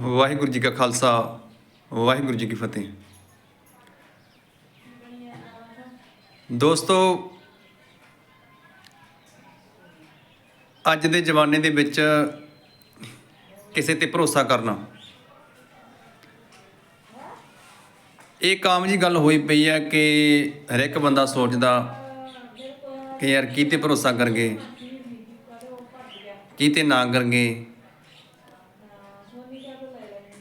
ਵਾਹਿਗੁਰੂ ਜੀ ਕਾ ਖਾਲਸਾ, ਵਾਹਿਗੁਰੂ ਜੀ ਕੀ ਫਤਿਹ। ਦੋਸਤੋ, ਅੱਜ ਦੇ ਜ਼ਮਾਨੇ ਦੇ ਵਿੱਚ ਕਿਸੇ ਤੇ ਭਰੋਸਾ ਕਰਨਾ। ਇਹ ਕਾਮ ਜੀ ਗੱਲ ਹੋਈ ਪਈ ਹੈ ਕਿ ਹਰ ਇੱਕ ਬੰਦਾ ਸੋਚਦਾ ਕਿ ਯਾਰ ਕੀ ਤੇ ਭਰੋਸਾ ਕਰਗੇ ਕੀ ਤੇ ਨਾ ਕਰਗੇ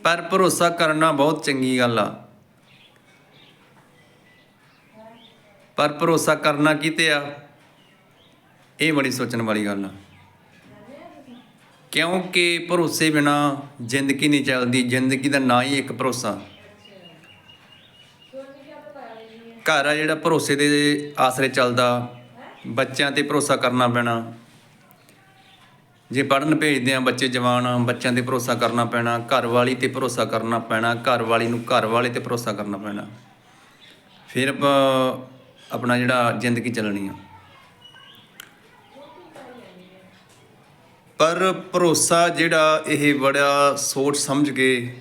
ਪਰ ਭਰੋਸਾ ਕਰਨਾ ਬਹੁਤ ਚੰਗੀ ਗੱਲ ਆ। ਪਰ ਭਰੋਸਾ ਕਰਨਾ ਕਿਤੇ ਆ? ਇਹ ਬੜੀ ਸੋਚਣ ਵਾਲੀ ਗੱਲ ਆ। ਕਿਉਂਕਿ ਭਰੋਸੇ ਬਿਨਾ ਜ਼ਿੰਦਗੀ ਨਹੀਂ ਚੱਲਦੀ, ਜ਼ਿੰਦਗੀ ਦਾ ਨਾਂ ਹੀ ਇੱਕ ਭਰੋਸਾ। ਘਰ ਆ ਜਿਹੜਾ ਭਰੋਸੇ ਦੇ ਆਸਰੇ ਚੱਲਦਾ, ਬੱਚਿਆਂ ਤੇ ਭਰੋਸਾ ਕਰਨਾ ਪੈਣਾ। ਜੇ ਪੜਨ ਭੇਜਦੇ ਆ ਬੱਚੇ ਜਵਾਨ, ਬੱਚਿਆਂ ਤੇ ਭਰੋਸਾ ਕਰਨਾ ਪੈਣਾ, ਘਰ ਵਾਲੀ ਤੇ ਭਰੋਸਾ ਕਰਨਾ ਪੈਣਾ, ਘਰ ਵਾਲੀ ਨੂੰ ਘਰ ਵਾਲੇ ਤੇ ਭਰੋਸਾ ਕਰਨਾ ਪੈਣਾ। ਫਿਰ ਆਪਣਾ ਜਿਹੜਾ ਜ਼ਿੰਦਗੀ ਚੱਲਣੀ ਆ। ਪਰ ਭਰੋਸਾ ਜਿਹੜਾ ਇਹ ਬੜਾ ਸੋਚ ਸਮਝ ਕੇ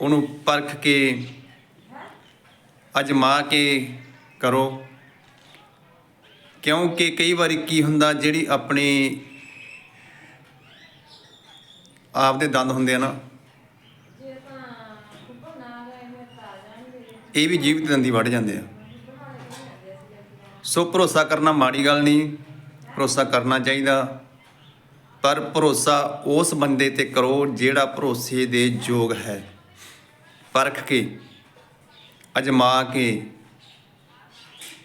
ਉਹਨੂੰ ਪਰਖ ਕੇ, ਅਜਮਾ ਕੇ ਕਰੋ। ਕਿਉਂਕਿ ਕਈ ਵਾਰੀ ਕੀ ਹੁੰਦਾ, ਜਿਹੜੀ ਆਪਣੀ ਆਪ ਦੇ ਦੰਦ ਹੁੰਦੇ ਆ ਨਾ, ਇਹ ਵੀ ਜੀਵਤ ਦੰਦੀ ਵੱਢ ਜਾਂਦੇ ਆ। ਸੋ ਭਰੋਸਾ ਕਰਨਾ ਮਾੜੀ ਗੱਲ ਨਹੀਂ, ਭਰੋਸਾ ਕਰਨਾ ਚਾਹੀਦਾ। ਪਰ ਭਰੋਸਾ ਉਸ ਬੰਦੇ ਤੇ ਕਰੋ ਜਿਹੜਾ ਭਰੋਸੇ ਦੇ ਯੋਗ ਹੈ। ਪਰਖ ਕੇ, ਅਜਮਾ ਕੇ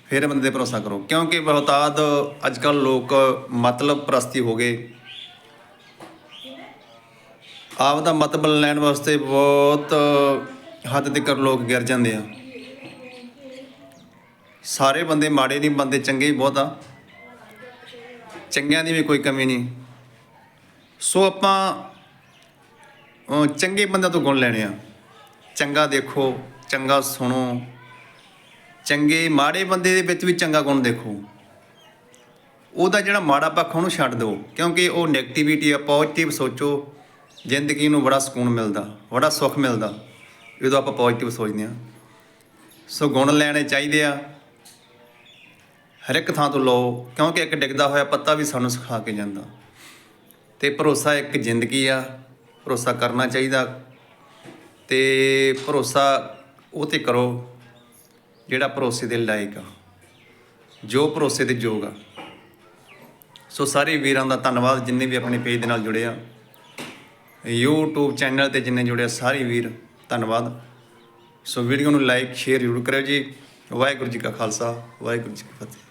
ਫਿਰ ਬੰਦੇ ਤੇ ਭਰੋਸਾ ਕਰੋ। ਕਿਉਂਕਿ ਬਹੁਤਾਤ ਅੱਜ ਕੱਲ ਲੋਕ ਮਤਲਬ ਪ੍ਰਸਤੀ ਹੋ ਗਏ। ਆਪ ਦਾ ਮਤਲਬ ਲੈਣ ਵਾਸਤੇ ਬਹੁਤ ਹੱਦ ਤੱਕ ਲੋਕ ਗਿਰ ਜਾਂਦੇ ਆ। ਸਾਰੇ ਬੰਦੇ ਮਾੜੇ ਨਹੀਂ, ਬੰਦੇ ਚੰਗੇ ਹੀ ਬਹੁਤ ਆ। ਚੰਗਿਆਂ ਦੀ ਵੀ ਕੋਈ ਕਮੀ ਨਹੀਂ। ਸੋ ਆਪਾਂ ਚੰਗੇ ਬੰਦਿਆਂ ਤੋਂ ਗੁਣ ਲੈਣੇ ਆ। ਚੰਗਾ ਦੇਖੋ, ਚੰਗਾ ਸੁਣੋ। ਚੰਗੇ ਮਾੜੇ ਬੰਦੇ ਦੇ ਵਿੱਚ ਵੀ ਚੰਗਾ ਗੁਣ ਦੇਖੋ। ਉਹਦਾ ਜਿਹੜਾ ਮਾੜਾ ਪੱਖ ਉਹਨੂੰ ਛੱਡ ਦਿਓ, ਕਿਉਂਕਿ ਉਹ 네ਗੇਟਿਵਿਟੀ ਆ ਪੋਜ਼ਿਟਿਵ ਸੋਚੋ, ਜ਼ਿੰਦਗੀ ਨੂੰ ਬੜਾ ਸਕੂਨ ਮਿਲਦਾ, ਬੜਾ ਸੁੱਖ ਮਿਲਦਾ, ਜਦੋਂ ਆਪਾਂ ਪੋਜ਼ਿਟਿਵ ਸੋਚਦੇ ਆ ਸੋ ਗੁਣ ਲੈਣੇ ਚਾਹੀਦੇ ਆ। ਹਰ ਇੱਕ ਥਾਂ ਤੋਂ ਲਓ, ਕਿਉਂਕਿ ਇੱਕ ਡਿੱਗਦਾ ਹੋਇਆ ਪੱਤਾ ਵੀ ਸਾਨੂੰ ਸਿਖਾ ਕੇ ਜਾਂਦਾ। ਤੇ ਭਰੋਸਾ ਇੱਕ ਜ਼ਿੰਦਗੀ ਆ, ਭਰੋਸਾ ਕਰਨਾ ਚਾਹੀਦਾ। ਤੇ ਭਰੋਸਾ ਉਹ ਤੇ ਕਰੋ। ਜਿਹੜਾ ਭਰੋਸੇ ਦੇ ਲਾਇਕ ਆ, ਜੋ ਭਰੋਸੇ ਦੇ ਯੋਗ ਆ। ਸੋ ਸਾਰੇ ਵੀਰਾਂ ਦਾ ਧੰਨਵਾਦ, ਜਿੰਨੇ ਵੀ ਆਪਣੇ ਪੇਜ ਦੇ ਨਾਲ ਜੁੜੇ ਆ। YouTube ਚੈਨਲ ਤੇ ਜਿੰਨੇ ਜੁੜੇ ਆ, ਸਾਰੇ ਵੀਰ, ਧੰਨਵਾਦ। ਸੋ ਵੀਡੀਓ ਨੂੰ ਲਾਈਕ, ਸ਼ੇਅਰ ਜ਼ਰੂਰ ਕਰਿਓ ਜੀ। ਵਾਹਿਗੁਰੂ ਜੀ ਕਾ ਖਾਲਸਾ, ਵਾਹਿਗੁਰੂ ਜੀ ਕੀ ਫਤਿਹ।